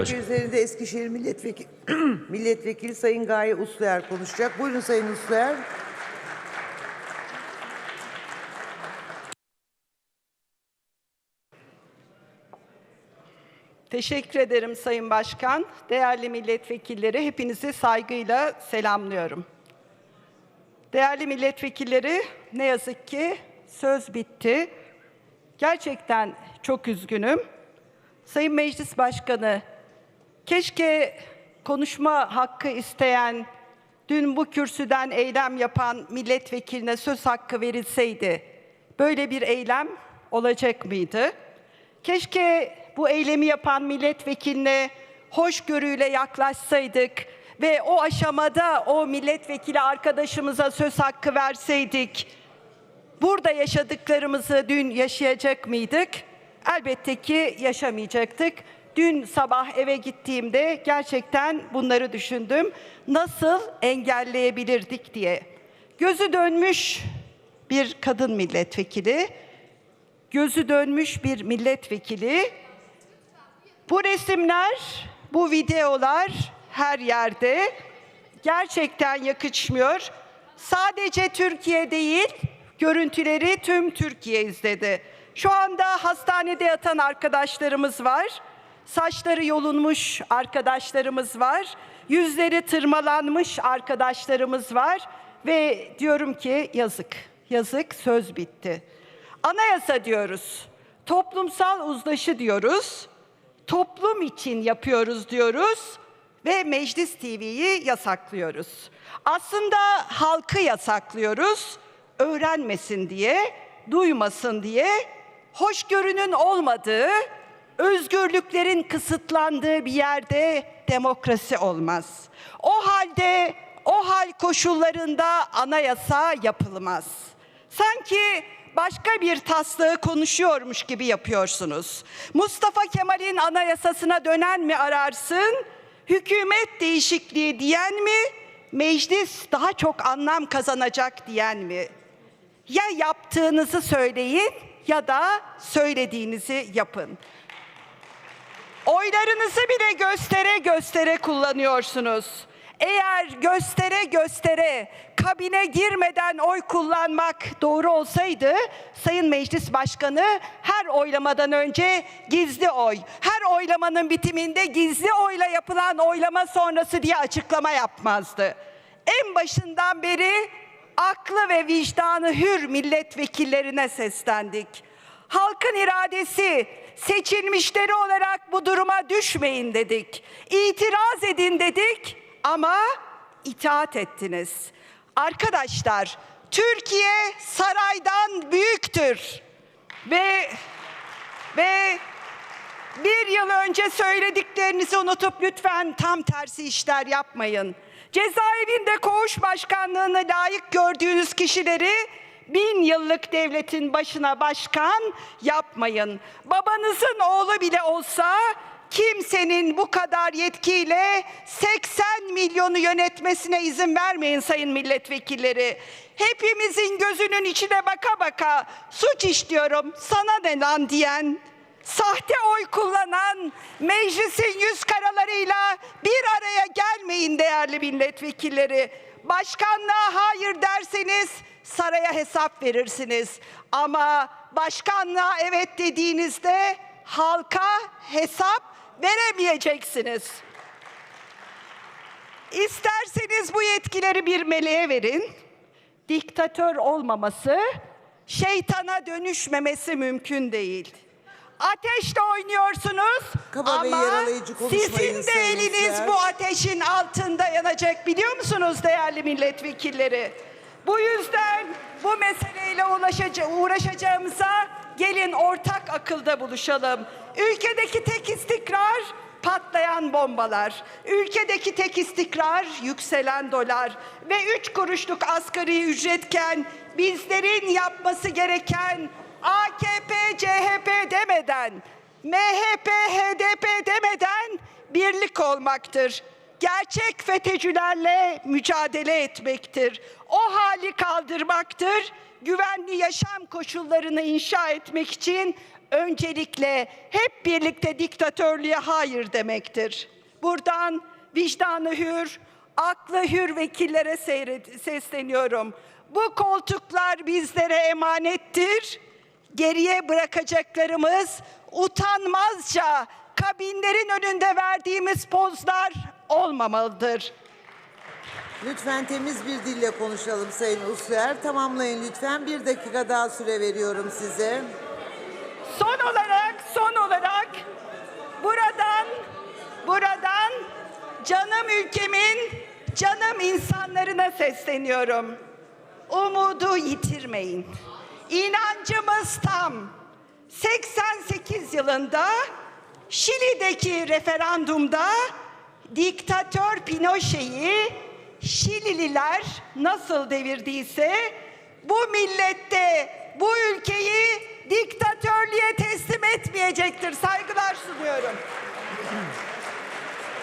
Başkanım. üzerinde Eskişehir Milletvekili, Milletvekili Sayın Gaye Usluer konuşacak. Buyurun Sayın Usluer. Teşekkür ederim Sayın Başkan. Değerli milletvekilleri hepinizi saygıyla selamlıyorum. Değerli milletvekilleri ne yazık ki söz bitti. Gerçekten çok üzgünüm. Sayın Meclis Başkanı keşke konuşma hakkı isteyen, dün bu kürsüden eylem yapan milletvekiline söz hakkı verilseydi böyle bir eylem olacak mıydı? Keşke bu eylemi yapan milletvekiline hoşgörüyle yaklaşsaydık ve o aşamada o milletvekili arkadaşımıza söz hakkı verseydik. Burada yaşadıklarımızı dün yaşayacak mıydık? Elbette ki yaşamayacaktık. Dün sabah eve gittiğimde gerçekten bunları düşündüm. Nasıl engelleyebilirdik diye. Gözü dönmüş bir kadın milletvekili, gözü dönmüş bir milletvekili. Bu resimler, bu videolar her yerde gerçekten yakışmıyor. Sadece Türkiye değil, görüntüleri tüm Türkiye izledi. Şu anda hastanede yatan arkadaşlarımız var. Saçları yolunmuş arkadaşlarımız var. Yüzleri tırmalanmış arkadaşlarımız var ve diyorum ki yazık. Yazık söz bitti. Anayasa diyoruz. Toplumsal uzlaşı diyoruz. Toplum için yapıyoruz diyoruz ve Meclis TV'yi yasaklıyoruz. Aslında halkı yasaklıyoruz. Öğrenmesin diye, duymasın diye, hoşgörünün olmadığı, özgürlüklerin kısıtlandığı bir yerde demokrasi olmaz. O halde o hal koşullarında anayasa yapılmaz. Sanki başka bir taslığı konuşuyormuş gibi yapıyorsunuz. Mustafa Kemal'in anayasasına dönen mi ararsın? Hükümet değişikliği diyen mi? Meclis daha çok anlam kazanacak diyen mi? Ya yaptığınızı söyleyin ya da söylediğinizi yapın. Oylarınızı bile göstere göstere kullanıyorsunuz. Eğer göstere göstere kabine girmeden oy kullanmak doğru olsaydı Sayın Meclis Başkanı her oylamadan önce gizli oy, her oylamanın bitiminde gizli oyla yapılan oylama sonrası diye açıklama yapmazdı. En başından beri aklı ve vicdanı hür milletvekillerine seslendik. Halkın iradesi seçilmişleri olarak bu duruma düşmeyin dedik. İtiraz edin dedik ama itaat ettiniz. Arkadaşlar Türkiye saraydan büyüktür. Ve ve bir yıl önce söylediklerinizi unutup lütfen tam tersi işler yapmayın. Cezaevinde koğuş başkanlığını layık gördüğünüz kişileri bin yıllık devletin başına başkan yapmayın. Babanızın oğlu bile olsa kimsenin bu kadar yetkiyle 80 milyonu yönetmesine izin vermeyin sayın milletvekilleri. Hepimizin gözünün içine baka baka suç işliyorum sana ne lan diyen sahte oy kullanan meclisin yüz karalarıyla gelmeyin değerli milletvekilleri. Başkanlığa hayır derseniz saraya hesap verirsiniz. Ama başkanlığa evet dediğinizde halka hesap veremeyeceksiniz. İsterseniz bu yetkileri bir meleğe verin. Diktatör olmaması, şeytana dönüşmemesi mümkün değil. Ateşle oynuyorsunuz Kaba ve ama yaralayıcı konuşmayın sizin de Sayın eliniz Üzer. bu ateşin altında yanacak biliyor musunuz değerli milletvekilleri? Bu yüzden bu meseleyle ulaşaca- uğraşacağımıza gelin ortak akılda buluşalım. Ülkedeki tek istikrar patlayan bombalar. Ülkedeki tek istikrar yükselen dolar ve üç kuruşluk asgari ücretken bizlerin yapması gereken AKP, CHP demeden, MHP, HDP demeden birlik olmaktır. Gerçek FETÖ'cülerle mücadele etmektir. O hali kaldırmaktır. Güvenli yaşam koşullarını inşa etmek için öncelikle hep birlikte diktatörlüğe hayır demektir. Buradan vicdanı hür, aklı hür vekillere sesleniyorum. Bu koltuklar bizlere emanettir. Geriye bırakacaklarımız utanmazca kabinlerin önünde verdiğimiz pozlar olmamalıdır. Lütfen temiz bir dille konuşalım Sayın Usluer. Tamamlayın lütfen. Bir dakika daha süre veriyorum size. Son olarak, son olarak buradan, buradan canım ülkemin, canım insanlarına sesleniyorum. Umudu yitirmeyin. İnancımız tam. 88 yılında Şili'deki referandumda diktatör Pinochet'i Şilililer nasıl devirdiyse bu millette bu ülkeyi diktatörlüğe teslim etmeyecektir. Saygılar sunuyorum.